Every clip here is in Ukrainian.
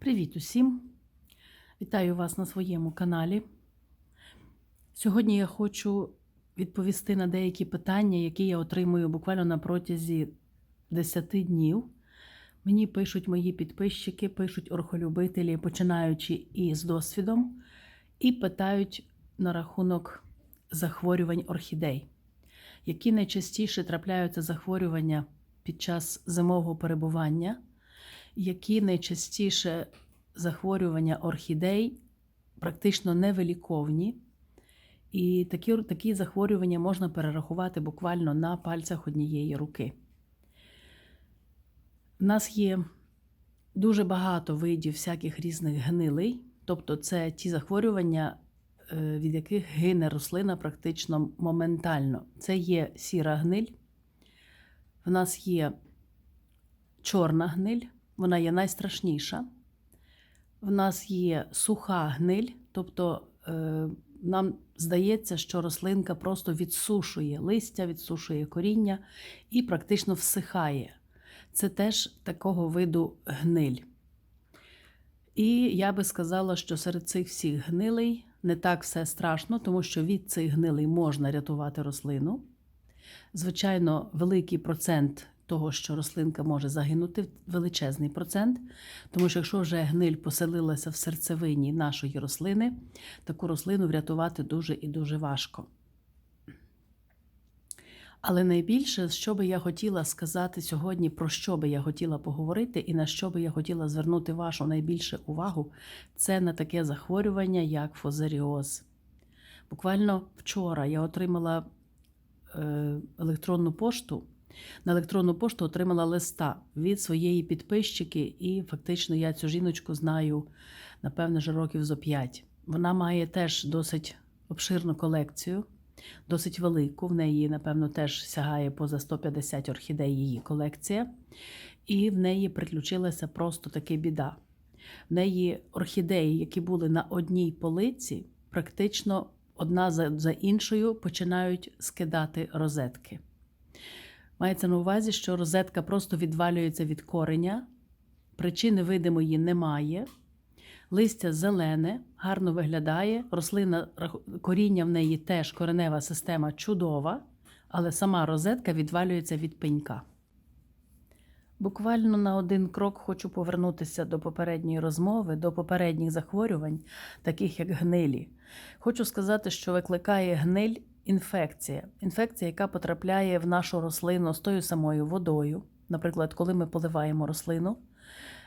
Привіт усім! Вітаю вас на своєму каналі. Сьогодні я хочу відповісти на деякі питання, які я отримую буквально на протязі 10 днів. Мені пишуть мої підписчики, пишуть орхолюбителі, починаючи із досвідом, і питають на рахунок захворювань орхідей. Які найчастіше трапляються захворювання під час зимового перебування? Які найчастіше захворювання орхідей практично невиліковні, і такі, такі захворювання можна перерахувати буквально на пальцях однієї руки. У нас є дуже багато видів всяких різних гнилей, тобто це ті захворювання, е, від яких гине рослина практично моментально. Це є сіра гниль, в нас є чорна гниль вона є найстрашніша. В нас є суха гниль, тобто е, нам здається, що рослинка просто відсушує листя, відсушує коріння і практично всихає. Це теж такого виду гниль. І я би сказала, що серед цих всіх гнилей не так все страшно, тому що від цих гнилей можна рятувати рослину. Звичайно, великий процент того, що рослинка може загинути величезний процент, тому що якщо вже гниль поселилася в серцевині нашої рослини, таку рослину врятувати дуже і дуже важко. Але найбільше, що би я хотіла сказати сьогодні, про що би я хотіла поговорити, і на що би я хотіла звернути вашу найбільше увагу, це на таке захворювання, як фозаріоз. Буквально вчора я отримала е, електронну пошту на електронну пошту отримала листа від своєї підписчики, і фактично я цю жіночку знаю, напевно, вже років зо п'ять. Вона має теж досить обширну колекцію, досить велику. В неї, напевно, теж сягає поза 150 орхідей її колекція. І в неї приключилася просто таки біда. В неї орхідеї, які були на одній полиці, практично одна за іншою починають скидати розетки. Мається на увазі, що розетка просто відвалюється від кореня, причини видимої немає. Листя зелене, гарно виглядає, рослина, коріння в неї теж коренева система чудова, але сама розетка відвалюється від пенька. Буквально на один крок хочу повернутися до попередньої розмови, до попередніх захворювань, таких як гнилі. Хочу сказати, що викликає гниль інфекція. Інфекція, яка потрапляє в нашу рослину з тою самою водою. Наприклад, коли ми поливаємо рослину,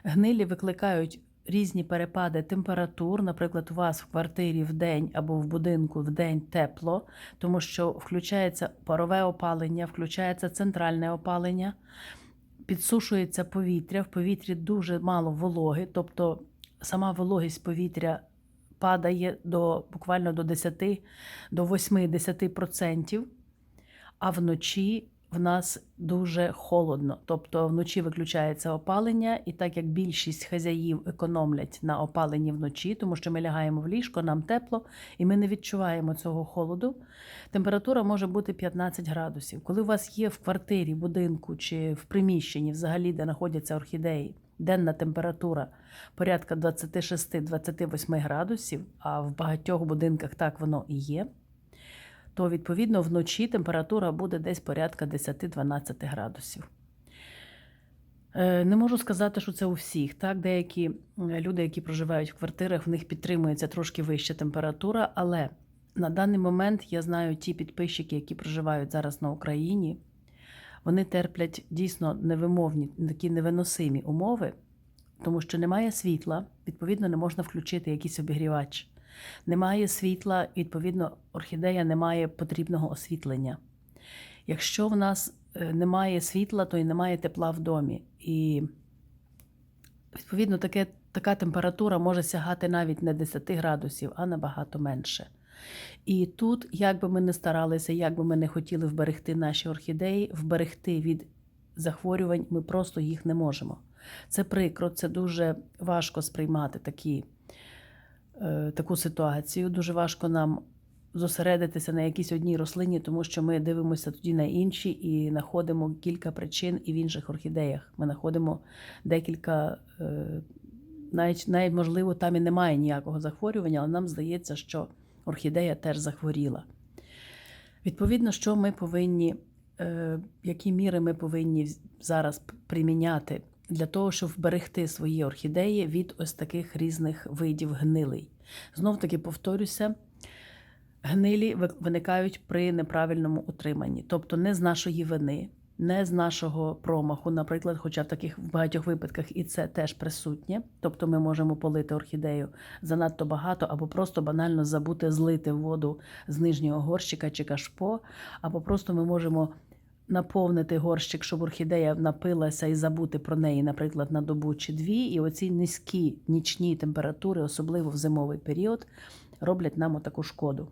гнилі викликають різні перепади температур. Наприклад, у вас в квартирі в день або в будинку в день тепло, тому що включається парове опалення, включається центральне опалення, підсушується повітря, в повітрі дуже мало вологи, тобто сама вологість повітря падає до буквально до 10, до 8-10%, а вночі в нас дуже холодно. Тобто вночі виключається опалення, і так як більшість хазяїв економлять на опаленні вночі, тому що ми лягаємо в ліжко, нам тепло, і ми не відчуваємо цього холоду. Температура може бути 15 градусів. Коли у вас є в квартирі, будинку чи в приміщенні, взагалі, де знаходяться орхідеї, денна температура порядка 26-28 градусів, а в багатьох будинках так воно і є, то відповідно вночі температура буде десь порядка 10-12 градусів. Е, не можу сказати, що це у всіх. Так, Деякі люди, які проживають в квартирах, в них підтримується трошки вища температура, але на даний момент я знаю ті підписчики, які проживають зараз на Україні вони терплять дійсно невимовні, такі невиносимі умови, тому що немає світла, відповідно, не можна включити якийсь обігрівач. Немає світла, відповідно, орхідея не має потрібного освітлення. Якщо в нас е, немає світла, то й немає тепла в домі. І, відповідно, таке, така температура може сягати навіть не 10 градусів, а набагато менше. І тут, як би ми не старалися, як би ми не хотіли вберегти наші орхідеї, вберегти від захворювань, ми просто їх не можемо. Це прикро, це дуже важко сприймати такі, е, таку ситуацію. Дуже важко нам зосередитися на якійсь одній рослині, тому що ми дивимося тоді на інші і знаходимо кілька причин і в інших орхідеях. Ми знаходимо декілька. Е, навіть, навіть можливо, там і немає ніякого захворювання, але нам здається, що орхідея теж захворіла. Відповідно, що ми повинні, е, які міри ми повинні зараз приміняти для того, щоб вберегти свої орхідеї від ось таких різних видів гнилей. Знов таки повторюся, гнилі виникають при неправильному утриманні, тобто не з нашої вини, не з нашого промаху, наприклад, хоча в таких в багатьох випадках і це теж присутнє. Тобто ми можемо полити орхідею занадто багато, або просто банально забути злити воду з нижнього горщика чи кашпо, або просто ми можемо. Наповнити горщик, щоб орхідея напилася і забути про неї, наприклад, на добу чи дві. І оці низькі нічні температури, особливо в зимовий період, роблять нам отаку шкоду.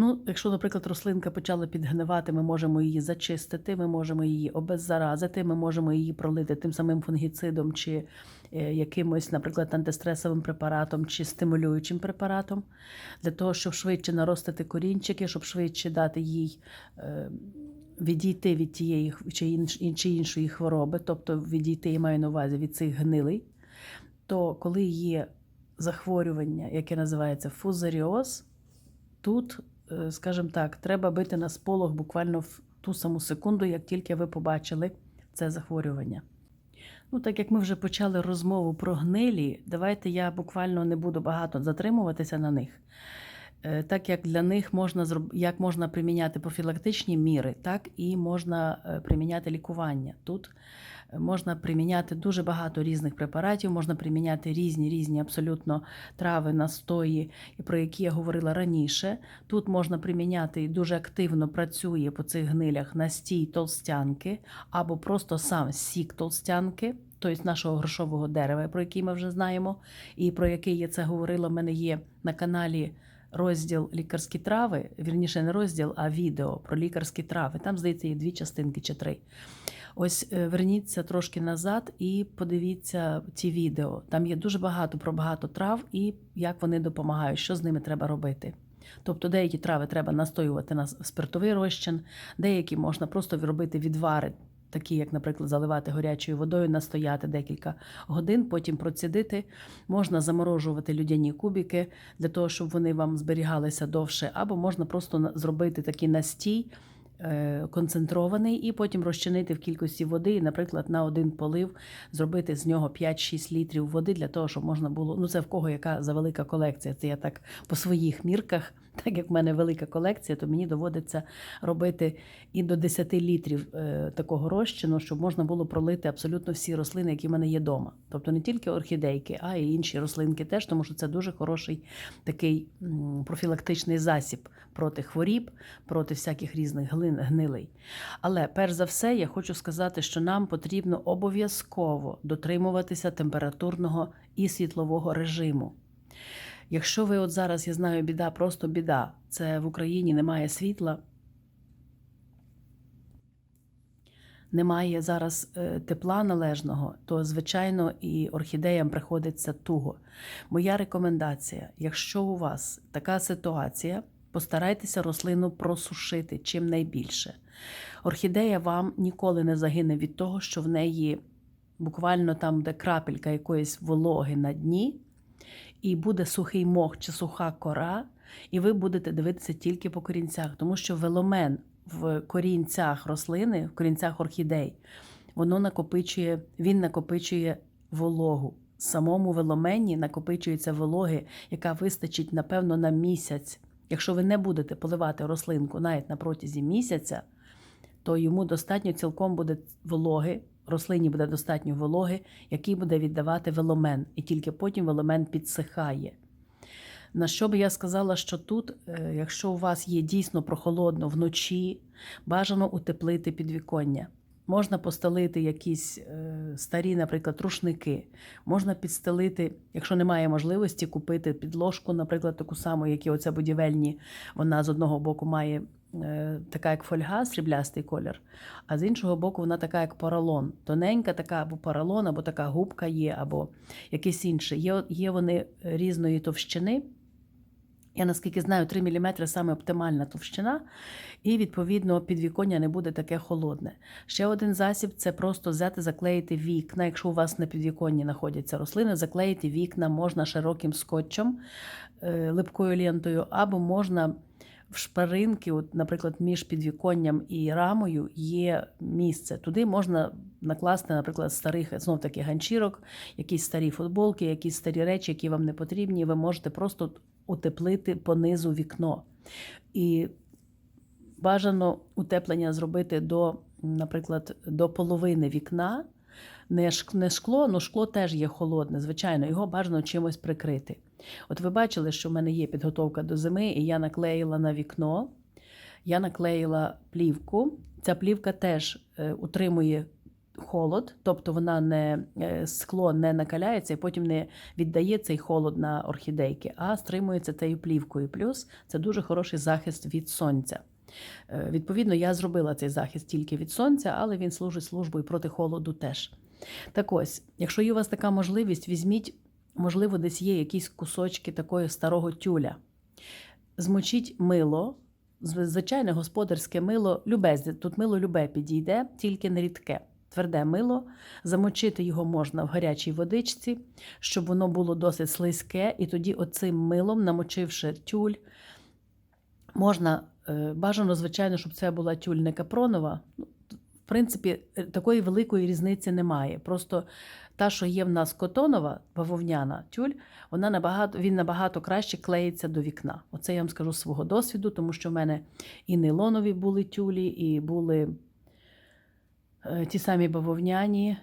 Ну, якщо, наприклад, рослинка почала підгнивати, ми можемо її зачистити, ми можемо її обеззаразити, ми можемо її пролити тим самим фунгіцидом чи е, якимось, наприклад, антистресовим препаратом чи стимулюючим препаратом, для того, щоб швидше наростити корінчики, щоб швидше дати їй е, відійти від тієї чи іншої хвороби, тобто відійти, я маю на увазі від цих гнилей, то коли є захворювання, яке називається фузаріоз, тут, скажімо так, треба бити на сполох буквально в ту саму секунду, як тільки ви побачили це захворювання. Ну, так як ми вже почали розмову про гнилі, давайте я буквально не буду багато затримуватися на них. Е, Так як для них можна як можна приміняти профілактичні міри, так і можна е, приміняти лікування. Тут е, можна приміняти дуже багато різних препаратів, можна приміняти різні різні абсолютно трави, настої, про які я говорила раніше. Тут можна приміняти і дуже активно працює по цих гнилях настій толстянки або просто сам сік толстянки, тобто нашого грошового дерева, про який ми вже знаємо, і про який я це говорила. в мене є на каналі. Розділ лікарські трави, вірніше не розділ, а відео про лікарські трави. Там, здається, є дві частинки чи три. Ось е, верніться трошки назад і подивіться ці відео. Там є дуже багато про багато трав і як вони допомагають, що з ними треба робити. Тобто деякі трави треба настоювати на спиртовий розчин, деякі можна просто робити відвари, такі як, наприклад, заливати гарячою водою, настояти декілька годин, потім процідити. Можна заморожувати людяні кубики для того, щоб вони вам зберігалися довше, або можна просто зробити такий настій е, концентрований і потім розчинити в кількості води, і, наприклад, на один полив зробити з нього 5-6 літрів води для того, щоб можна було. Ну, це в кого яка за велика колекція. Це я так по своїх мірках. Так як в мене велика колекція, то мені доводиться робити і до 10 літрів е, такого розчину, щоб можна було пролити абсолютно всі рослини, які в мене є вдома. Тобто не тільки орхідейки, а й інші рослинки теж, тому що це дуже хороший такий профілактичний засіб проти хворіб, проти всяких різних глин, гнилей. Але перш за все, я хочу сказати, що нам потрібно обов'язково дотримуватися температурного і світлового режиму. Якщо ви от зараз, я знаю, біда, просто біда, це в Україні немає світла, немає зараз е, тепла належного, то звичайно і орхідеям приходиться туго. Моя рекомендація: якщо у вас така ситуація, постарайтеся рослину просушити чим найбільше. Орхідея вам ніколи не загине від того, що в неї буквально там, де крапелька якоїсь вологи на дні, і буде сухий мох чи суха кора, і ви будете дивитися тільки по корінцях, тому що веломен в корінцях рослини, в корінцях орхідей, воно накопичує, він накопичує вологу. В самому веломені накопичується вологи, яка вистачить, напевно, на місяць. Якщо ви не будете поливати рослинку навіть на протязі місяця, то йому достатньо цілком буде вологи, рослині буде достатньо вологи, який буде віддавати веломен, і тільки потім веломен підсихає. На що би я сказала, що тут, е, якщо у вас є дійсно прохолодно вночі, бажано утеплити підвіконня. Можна постелити якісь е, старі, наприклад, рушники. Можна підстелити, якщо немає можливості, купити підложку, наприклад, таку саму, як і оця будівельні. Вона з одного боку має така, як фольга, сріблястий колір, а з іншого боку, вона така, як поролон. Тоненька така або поролон, або така губка є, або якийсь інший. Є, є вони різної товщини. Я наскільки знаю, 3 мм саме оптимальна товщина, і відповідно підвіконня не буде таке холодне. Ще один засіб це просто взяти, заклеїти вікна. Якщо у вас на підвіконні знаходяться рослини, заклеїти вікна можна широким скотчем, е, липкою лентою, або можна в шпаринки, от, наприклад, між підвіконням і рамою є місце. Туди можна накласти, наприклад, старих знов таки ганчірок, якісь старі футболки, якісь старі речі, які вам не потрібні. Ви можете просто утеплити понизу вікно. І бажано утеплення зробити до, наприклад, до половини вікна. Не шк- не шкло, ну шкло теж є холодне, звичайно, його бажано чимось прикрити. От ви бачили, що в мене є підготовка до зими, і я наклеїла на вікно, я наклеїла плівку. Ця плівка теж е, утримує холод, тобто вона не е, скло не накаляється і потім не віддає цей холод на орхідейки, а стримується цією плівкою. Плюс це дуже хороший захист від сонця. Е, Відповідно, я зробила цей захист тільки від сонця, але він служить службою проти холоду теж. Так ось, якщо є у вас така можливість, візьміть, можливо, десь є якісь кусочки такого старого тюля. Змочіть мило, звичайне господарське мило, любе, тут мило любе підійде, тільки не рідке. Тверде мило, замочити його можна в гарячій водичці, щоб воно було досить слизьке, і тоді оцим милом, намочивши тюль, можна е, бажано, звичайно, щоб це була тюль не капронова. В принципі, е, такої великої різниці немає. Просто та, що є в нас котонова, бавовняна тюль, вона набагато, він набагато краще клеїться до вікна. Оце я вам скажу з свого досвіду, тому що в мене і нейлонові були тюлі, і були е, ті самі бавовняні.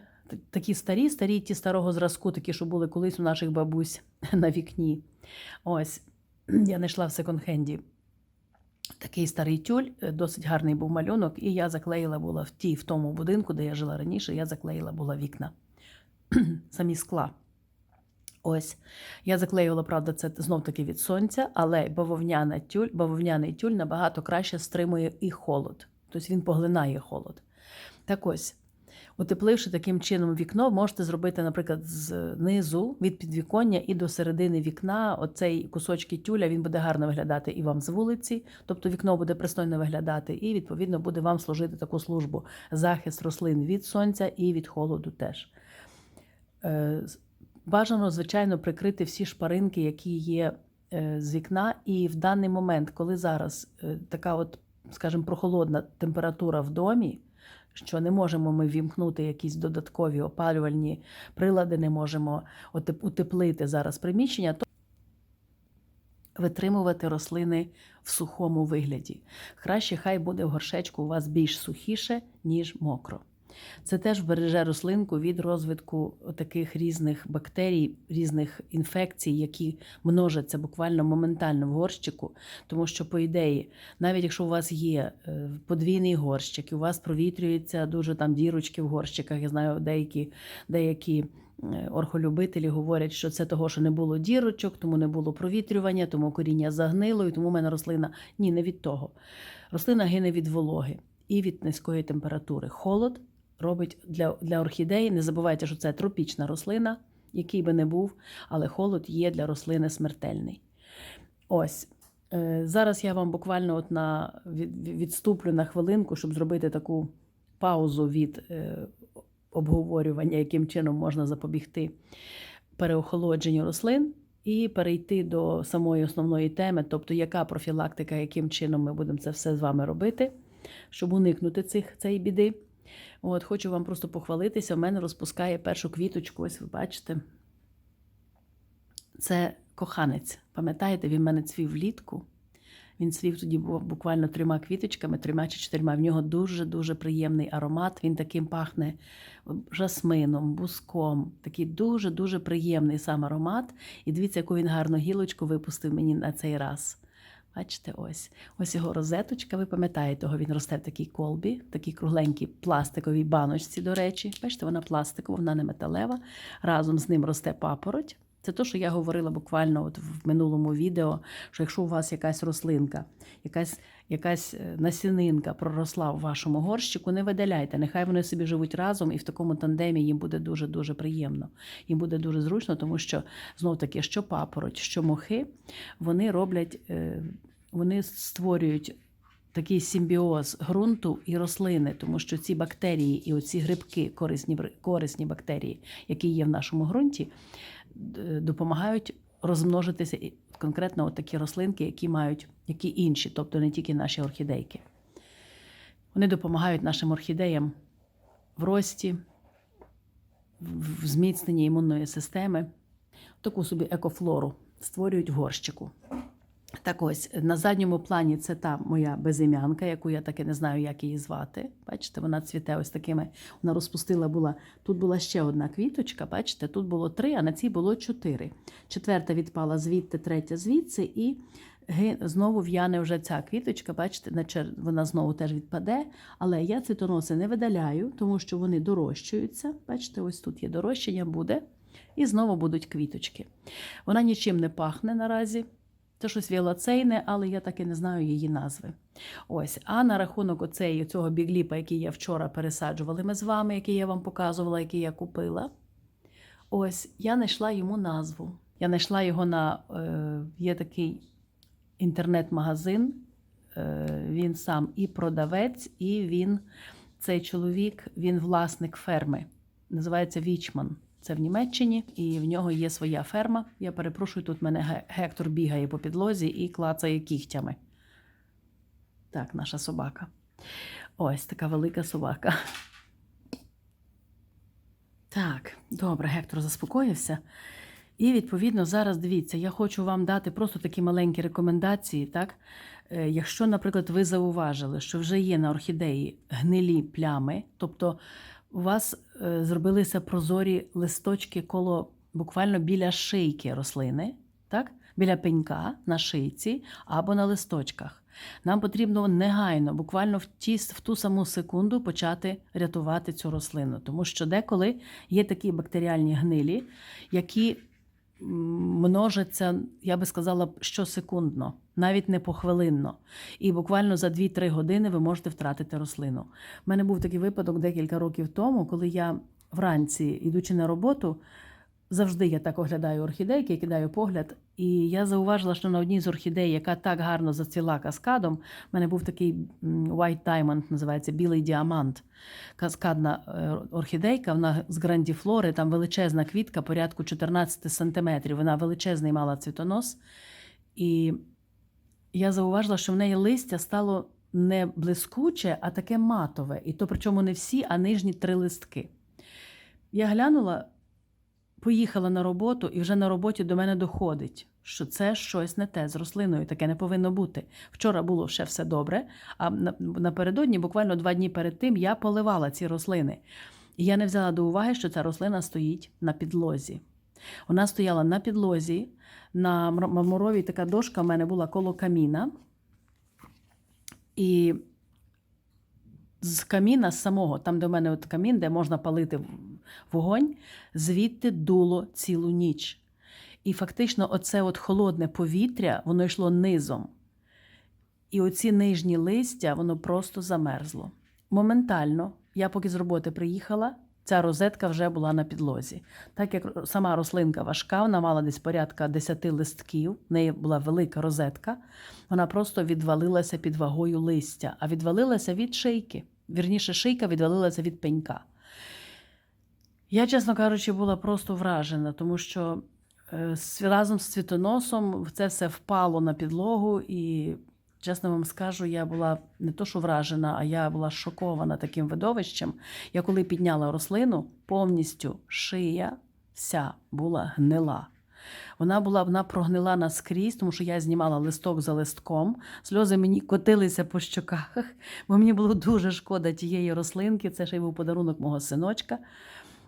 Такі старі, старі, ті старого зразку, такі, що були колись у наших бабусь на вікні. Ось, я знайшла в секонд-хенді такий старий тюль, е, досить гарний був малюнок, і я заклеїла була в тій, в тому будинку, де я жила раніше, я заклеїла була вікна. Самі скла. Ось. Я заклеювала, правда, це знов таки від сонця, але бавовняна тюль, бавовняний тюль набагато краще стримує і холод. Тобто він поглинає холод. Так ось, утепливши таким чином вікно, можете зробити, наприклад, знизу від підвіконня і до середини вікна оцей кусочки тюля він буде гарно виглядати і вам з вулиці, тобто вікно буде пристойно виглядати, і відповідно буде вам служити таку службу захист рослин від сонця і від холоду теж. Е, Бажано, звичайно, прикрити всі шпаринки, які є е, з вікна. І в даний момент, коли зараз е, така, от, скажімо, прохолодна температура в домі, що не можемо ми вімкнути якісь додаткові опалювальні прилади, не можемо утеплити зараз приміщення, то витримувати рослини в сухому вигляді. Краще хай буде в горшечку у вас більш сухіше, ніж мокро. Це теж береже рослинку від розвитку таких різних бактерій, різних інфекцій, які множаться буквально моментально в горщику. Тому що, по ідеї, навіть якщо у вас є е, подвійний горщик, і у вас провітрюються дуже там дірочки в горщиках, я знаю, деякі, деякі е, орхолюбителі говорять, що це того, що не було дірочок, тому не було провітрювання, тому коріння загнило, і тому в мене рослина ні, не від того. Рослина гине від вологи і від низької температури. Холод робить для, для орхідеї. Не забувайте, що це тропічна рослина, який би не був, але холод є для рослини смертельний. Ось. Е, Зараз я вам буквально от на, від, відступлю на хвилинку, щоб зробити таку паузу від е, обговорювання, яким чином можна запобігти переохолодженню рослин, і перейти до самої основної теми, тобто яка профілактика, яким чином ми будемо це все з вами робити, щоб уникнути цих, цієї біди. От, хочу вам просто похвалитися. У мене розпускає першу квіточку, ось ви бачите. Це коханець. Пам'ятаєте, він в мене цвів влітку. Він цвів тоді бу- буквально трьома квіточками, трьома чи чотирма. В нього дуже-дуже приємний аромат. Він таким пахне жасмином, буском. Такий дуже-дуже приємний сам аромат. І дивіться, яку він гарну гілочку випустив мені на цей раз. Бачите, ось. Ось його розеточка. Ви пам'ятаєте, він росте в такій колбі, такій кругленькій пластиковій баночці, до речі. Бачите, вона пластикова, вона не металева. Разом з ним росте папороть. Це те, що я говорила буквально от в минулому відео, що якщо у вас якась рослинка, якась, якась е, насінинка проросла в вашому горщику, не видаляйте. Нехай вони собі живуть разом, і в такому тандемі їм буде дуже-дуже приємно. Їм буде дуже зручно, тому що знов таки, що папороть, що мохи, вони роблять, е, вони створюють такий симбіоз ґрунту і рослини, тому що ці бактерії і оці грибки, корисні, корисні бактерії, які є в нашому ґрунті, допомагають розмножитися конкретно от такі рослинки, які мають які інші, тобто не тільки наші орхідейки. Вони допомагають нашим орхідеям в рості, в зміцненні імунної системи, таку собі екофлору створюють в горщику. Так ось на задньому плані це та моя безім'янка, яку я таки не знаю, як її звати. Бачите, вона цвіте ось такими. Вона розпустила була. Тут була ще одна квіточка. Бачите, тут було три, а на цій було чотири. Четверта відпала звідти, третя звідси, і знову в'яне вже ця квіточка. Бачите, вона знову теж відпаде. Але я цвітоноси не видаляю, тому що вони дорощуються. Бачите, ось тут є дорощення, буде. І знову будуть квіточки. Вона нічим не пахне наразі. Це щось віолацейне, але я так і не знаю її назви. Ось, а на рахунок оцеї, цього бігліпа, який я вчора пересаджували ми з вами, який я вам показувала, який я купила. Ось, я знайшла йому назву. Я знайшла його на е, є такий інтернет-магазин. Е, він сам і продавець, і він, цей чоловік, він власник ферми. Називається Вічман. Це в Німеччині, і в нього є своя ферма. Я перепрошую, тут мене Гектор бігає по підлозі і клацає кігтями. Так, наша собака. Ось така велика собака. Так, добре, Гектор заспокоївся. І відповідно зараз дивіться, я хочу вам дати просто такі маленькі рекомендації. Так? Е, Якщо, наприклад, ви зауважили, що вже є на орхідеї гнилі плями, тобто у вас е, зробилися прозорі листочки коло буквально біля шийки рослини, так? біля пенька на шийці або на листочках. Нам потрібно негайно, буквально в, ті, в ту саму секунду почати рятувати цю рослину, тому що деколи є такі бактеріальні гнилі, які м, множаться, я би сказала, щосекундно, навіть не похвилинно. І буквально за 2-3 години ви можете втратити рослину. У мене був такий випадок декілька років тому, коли я вранці, ідучи на роботу, завжди я так оглядаю орхідейки, кидаю погляд. І я зауважила, що на одній з орхідей, яка так гарно зацвіла каскадом, в мене був такий White Diamond, називається білий діамант. Каскадна е, орхідейка, вона з грандіфлори, там величезна квітка, порядку 14 сантиметрів. Вона величезний мала цвітонос. І я зауважила, що в неї листя стало не блискуче, а таке матове. І то причому не всі, а нижні три листки. Я глянула, поїхала на роботу, і вже на роботі до мене доходить, що це щось не те з рослиною, таке не повинно бути. Вчора було ще все добре, а напередодні, буквально два дні перед тим, я поливала ці рослини. І я не взяла до уваги, що ця рослина стоїть на підлозі. Вона стояла на підлозі, на мармуровій така дошка в мене була коло каміна. І з каміна з самого, там, де в мене от камін, де можна палити вогонь, звідти дуло цілу ніч. І фактично, оце от холодне повітря, воно йшло низом. І оці нижні листя, воно просто замерзло. Моментально, я поки з роботи приїхала, ця розетка вже була на підлозі. Так як сама рослинка важка, вона мала десь порядка 10 листків, в неї була велика розетка, вона просто відвалилася під вагою листя, а відвалилася від шийки. Вірніше, шийка відвалилася від пенька. Я, чесно кажучи, була просто вражена, тому що е, разом з цвітоносом це все впало на підлогу, і, чесно вам скажу, я була не то, що вражена, а я була шокована таким видовищем. Я коли підняла рослину, повністю шия вся була гнила. Вона була вона прогнила наскрізь, тому що я знімала листок за листком. Сльози мені котилися по щоках, бо мені було дуже шкода тієї рослинки. Це ще й був подарунок мого синочка.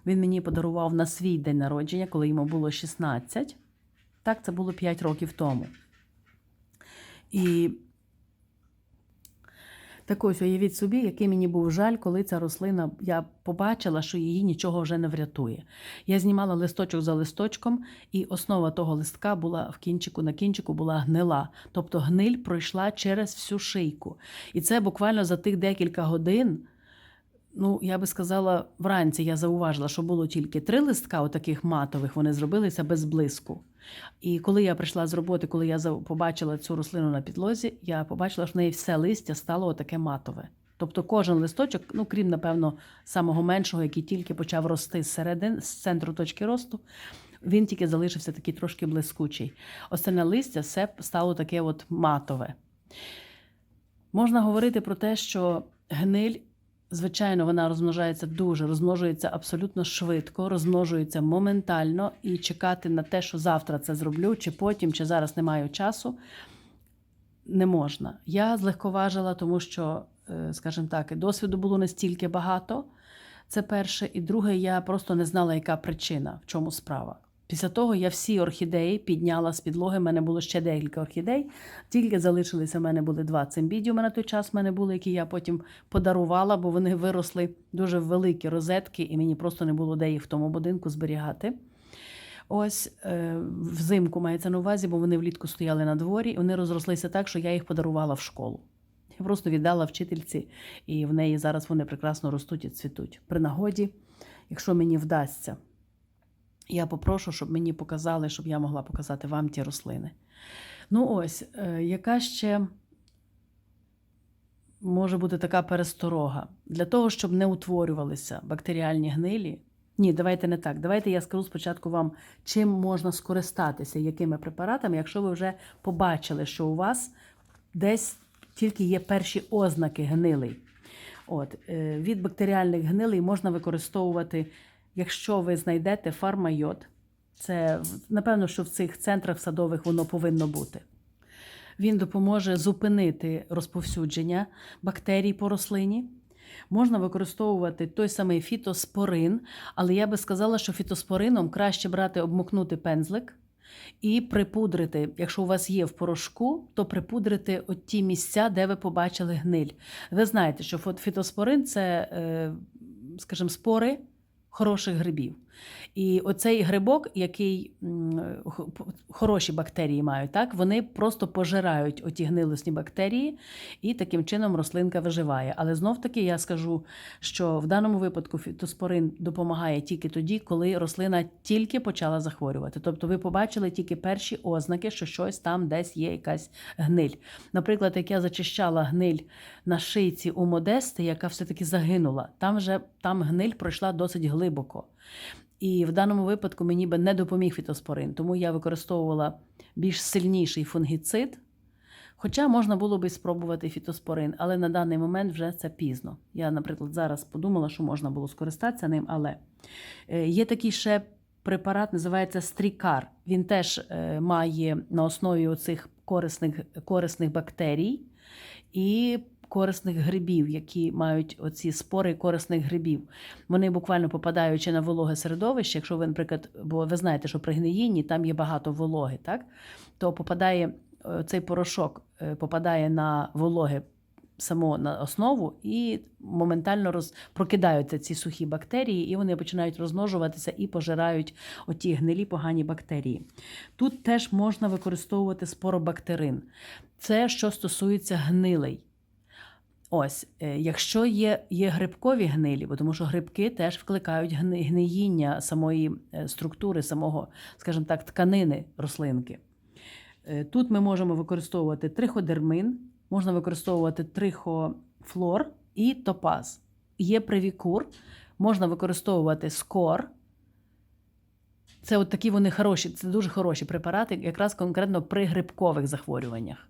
Він мені подарував на свій день народження, коли йому було 16. Так, це було 5 років тому. І Так ось уявіть собі, який мені був жаль, коли ця рослина, я побачила, що її нічого вже не врятує. Я знімала листочок за листочком, і основа того листка була в кінчику, на кінчику була гнила. Тобто гниль пройшла через всю шийку. І це буквально за тих декілька годин. Ну, я би сказала, вранці я зауважила, що було тільки три листка, отаких матових, вони зробилися без блиску. І коли я прийшла з роботи, коли я побачила цю рослину на підлозі, я побачила, що в неї все листя стало отаке матове. Тобто кожен листочок, ну крім, напевно, самого меншого, який тільки почав рости зсередин, з центру точки росту, він тільки залишився такий трошки блискучий. Остальне листя все стало таке от матове. Можна говорити про те, що гниль, звичайно, вона розмножається дуже, розмножується абсолютно швидко, розмножується моментально і чекати на те, що завтра це зроблю, чи потім, чи зараз не маю часу, не можна. Я злегковажила, тому що, е, скажімо так, досвіду було настільки багато. Це перше. І друге, я просто не знала, яка причина, в чому справа. Після того я всі орхідеї підняла з підлоги. У мене було ще декілька орхідей. Тільки залишилися в мене були два цимбідіуми на той час. в мене були, які я потім подарувала, бо вони виросли дуже великі розетки, і мені просто не було де їх в тому будинку зберігати. Ось е, взимку мається на увазі, бо вони влітку стояли на дворі, і вони розрослися так, що я їх подарувала в школу. Я просто віддала вчительці, і в неї зараз вони прекрасно ростуть і цвітуть. При нагоді, якщо мені вдасться, я попрошу, щоб мені показали, щоб я могла показати вам ті рослини. Ну ось, е, яка ще може бути така пересторога для того, щоб не утворювалися бактеріальні гнилі. Ні, давайте не так. Давайте я скажу спочатку вам, чим можна скористатися, якими препаратами, якщо ви вже побачили, що у вас десь тільки є перші ознаки гнилий. От, е, від бактеріальних гнилей можна використовувати, якщо ви знайдете фармайод. Це напевно, що в цих центрах садових воно повинно бути. Він допоможе зупинити розповсюдження бактерій по рослині. Можна використовувати той самий фітоспорин, але я би сказала, що фітоспорином краще брати, обмокнути пензлик і припудрити. Якщо у вас є в порошку, то припудрити от ті місця, де ви побачили гниль. Ви знаєте, що фітоспорин це, е, скажімо, спори хороших грибів. І оцей грибок, який хороші бактерії мають, так, вони просто пожирають оті гнилосні бактерії, і таким чином рослинка виживає. Але знов таки я скажу, що в даному випадку фітоспорин допомагає тільки тоді, коли рослина тільки почала захворювати. Тобто ви побачили тільки перші ознаки, що щось там десь є якась гниль. Наприклад, як я зачищала гниль на шийці у Модести, яка все-таки загинула, там вже там гниль пройшла досить глибоко. І в даному випадку мені би не допоміг фітоспорин, тому я використовувала більш сильніший фунгіцид. Хоча можна було би спробувати фітоспорин, але на даний момент вже це пізно. Я, наприклад, зараз подумала, що можна було скористатися ним, але е, є такий ще препарат, називається стрікар. Він теж е, має на основі оцих корисних, корисних бактерій і корисних грибів, які мають оці спори корисних грибів. Вони буквально попадаючи на вологе середовище, якщо ви, наприклад, бо ви знаєте, що при гниїнні там є багато вологи, так? то попадає е, цей порошок е, попадає на вологе само на основу і моментально роз... прокидаються ці сухі бактерії, і вони починають розмножуватися і пожирають оті гнилі погані бактерії. Тут теж можна використовувати споробактерин. Це що стосується гнилей. Ось, е, якщо є, є грибкові гнилі, бо тому що грибки теж вкликають гни- гниїння самої е, структури, самого, скажімо так, тканини рослинки. Е, Тут ми можемо використовувати триходермин, можна використовувати трихофлор і топаз. Є привікур, можна використовувати скор. Це от такі вони хороші, це дуже хороші препарати, якраз конкретно при грибкових захворюваннях.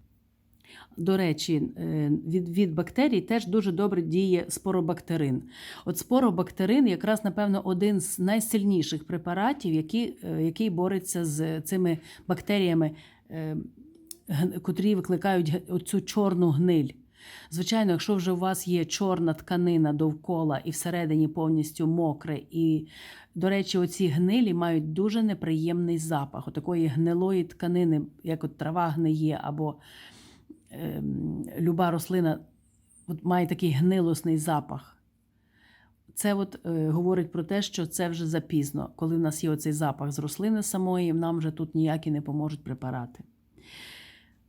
До речі, е, від, від бактерій теж дуже добре діє споробактерин. От споробактерин якраз, напевно, один з найсильніших препаратів, які, е, який бореться з цими бактеріями, е, котрі викликають оцю чорну гниль. Звичайно, якщо вже у вас є чорна тканина довкола і всередині повністю мокре, і, до речі, оці гнилі мають дуже неприємний запах. Отакої гнилої тканини, як от трава гниє, або ем, люба рослина от має такий гнилосний запах. Це от, е, говорить про те, що це вже запізно. Коли в нас є оцей запах з рослини самої, нам вже тут ніякі не поможуть препарати.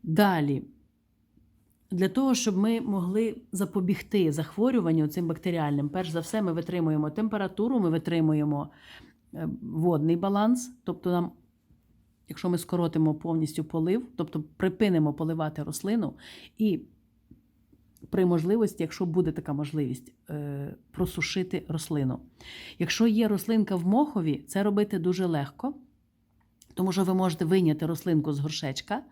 Далі, для того, щоб ми могли запобігти захворюванню цим бактеріальним, перш за все, ми витримуємо температуру, ми витримуємо е, водний баланс, тобто нам. Якщо ми скоротимо повністю полив, тобто припинимо поливати рослину, і при можливості, якщо буде така можливість, е, просушити рослину. Якщо є рослинка в мохові, це робити дуже легко, тому що ви можете вийняти рослинку з горшечка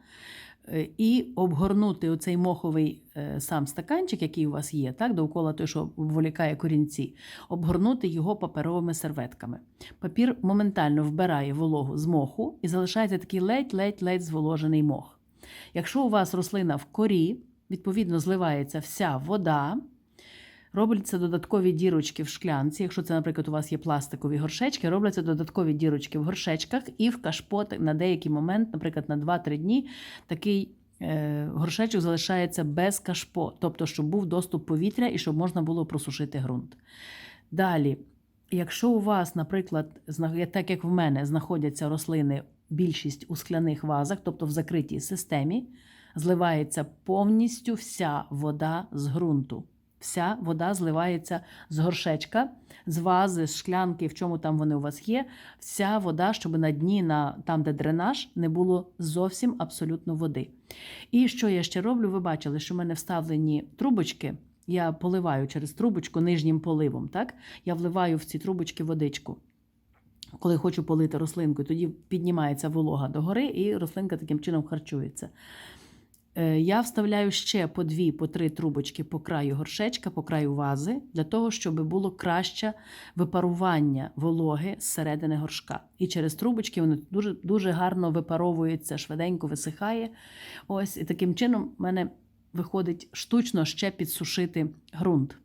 і обгорнути оцей моховий е, сам стаканчик, який у вас є, так, довкола той, що обволікає корінці, обгорнути його паперовими серветками. Папір моментально вбирає вологу з моху і залишається такий ледь-ледь-ледь зволожений мох. Якщо у вас рослина в корі, відповідно зливається вся вода. Робляться додаткові дірочки в шклянці. Якщо це, наприклад, у вас є пластикові горшечки, робляться додаткові дірочки в горшечках і в кашпот на деякий момент, наприклад, на 2-3 дні, такий е, горшечок залишається без кашпо, тобто, щоб був доступ повітря і щоб можна було просушити ґрунт. Далі, якщо у вас, наприклад, так як в мене знаходяться рослини, більшість у скляних вазах, тобто в закритій системі, зливається повністю вся вода з ґрунту. Вся вода зливається з горшечка, з вази, з шклянки, в чому там вони у вас є. Вся вода, щоб на дні, на, там, де дренаж, не було зовсім абсолютно води. І що я ще роблю? Ви бачили, що в мене вставлені трубочки. Я поливаю через трубочку нижнім поливом. Так? Я вливаю в ці трубочки водичку. Коли хочу полити рослинку, тоді піднімається волога догори, і рослинка таким чином харчується. Е, Я вставляю ще по дві, по три трубочки по краю горшечка, по краю вази, для того, щоб було краще випарування вологи з середини горшка. І через трубочки воно дуже, дуже гарно випаровується, швиденько висихає. Ось, і таким чином в мене виходить штучно ще підсушити ґрунт.